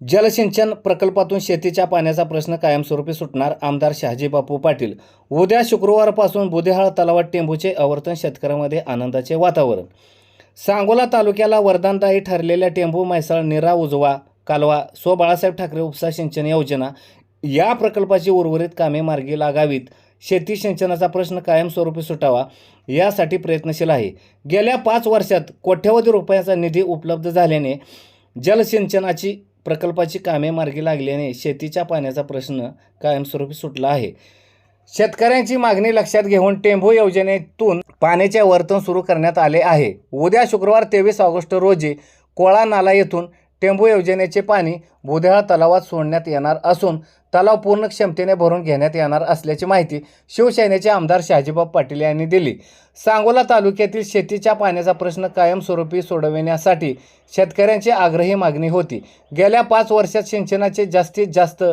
जलसिंचन प्रकल्पातून शेतीच्या पाण्याचा प्रश्न कायमस्वरूपी सुटणार आमदार शहाजी बापू पाटील. उद्या शुक्रवारपासून बुदेहाळ तलावात टेंबूचे आवर्तन शेतकऱ्यांमध्ये आनंदाचे वातावरण. सांगोला तालुक्याला वरदानदायी ठरलेल्या टेंबू म्हैसाळ निरा उजवा कालवा स्व बाळासाहेब ठाकरे उपसा सिंचन योजना या प्रकल्पाची उर्वरित कामे मार्गी लागावीत. शेती सिंचनाचा प्रश्न कायमस्वरूपी सुटावा यासाठी प्रयत्नशील आहे. गेल्या पाच वर्षात कोट्यवधी रुपयाचा निधी उपलब्ध झाल्याने जलसिंचनाची प्रकल्पाची कामे मार्गी लागल्याने शेतीच्या पाण्याचा प्रश्न कायमस्वरूपी सुटला आहे. शेतकऱ्यांची मागणी लक्षात घेऊन टेंभू योजनेतून पाण्याचे वर्तन सुरू करण्यात आले आहे. उद्या शुक्रवार तेवीस ऑगस्ट रोजी कोळा नाला येथून टेंभू योजनेचे पाणी बुधेळा तलावात सोडण्यात येणार असून तलाव पूर्ण क्षमतेने भरून घेण्यात येणार असल्याची माहिती शिवसेनेचे आमदार शहाजीबाब पाटील यांनी दिली. सांगोला तालुक्यातील शेतीच्या पाण्याचा प्रश्न कायमस्वरूपी सोडविण्यासाठी शेतकऱ्यांची आग्रही मागणी होती. गेल्या पाच वर्षात सिंचनाचे जास्तीत जास्त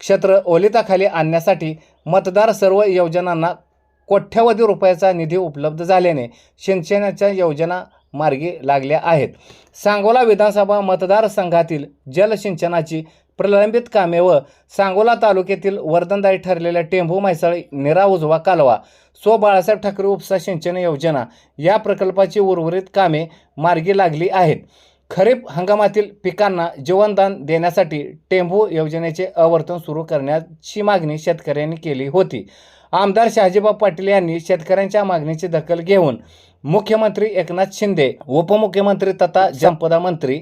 क्षेत्र ओलिताखाली आणण्यासाठी मतदार सर्व योजनांना कोट्यवधी रुपयाचा निधी उपलब्ध झाल्याने सिंचनाच्या योजना मार्गी लागल्या आहेत. सांगोला विधानसभा मतदारसंघातील जलसिंचनाची प्रलंबित कामे व सांगोला तालुक्यातील वर्धनदायी ठरलेल्या टेंभू म्हैसाळ निरा उजवा कालवा सो बाळासाहेब ठाकरे उपसा सिंचन योजना या प्रकल्पाची उर्वरित कामे मार्गी लागली आहेत. खरीप हंगामातील पिकांना जीवनदान देण्यासाठी टेंभू योजनेचे आवर्तन सुरू करण्याची मागणी शेतकऱ्यांनी केली होती. आमदार शहाजीबाब पाटील यांनी शेतकऱ्यांच्या मागणीची दखल घेऊन मुख्यमंत्री एकनाथ शिंदे उपमुख्यमंत्री तथा संपदा मंत्री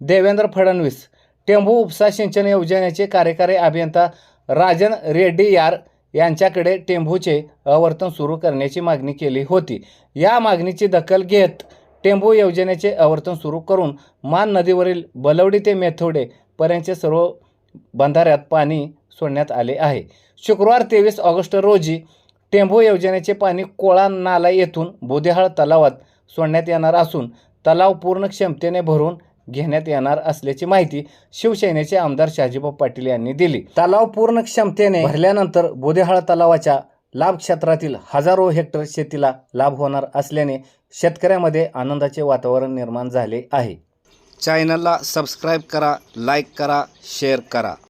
देवेंद्र फडणवीस टेंभू उपसा सिंचन योजनेचे कार्यकारी अभियंता राजन रेड्डी यार यांच्याकडे टेंभूचे आवर्तन सुरू करण्याची मागणी केली होती. या मागणीची दखल घेत टेंभू योजनेचे आवर्तन सुरू करून मान नदीवरील बलवडी ते मेथोडे पर्यंतचे सर्व बंधाऱ्यात पाणी सोडण्यात आले आहे. शुक्रवार तेवीस ऑगस्ट रोजी टेंभू योजनेचे पाणी कोळा नाला येथून बोदेहाळ तलावात सोडण्यात येणार असून तलाव पूर्ण क्षमतेने भरून घेण्यात येणार असल्याची माहिती शिवसेनेचे आमदार शहाजीभाऊ पाटील यांनी दिली. तलाव पूर्ण क्षमतेने भरल्यानंतर बोदेहाळ तलावाच्या लाभ क्षेत्रातील हजारो हेक्टर शेतीला लाभ होणार असल्याने शेतकऱ्यामध्ये आनंदाचे वातावरण निर्माण झाले आहे. चॅनलला सबस्क्राईब करा लाईक करा शेअर करा.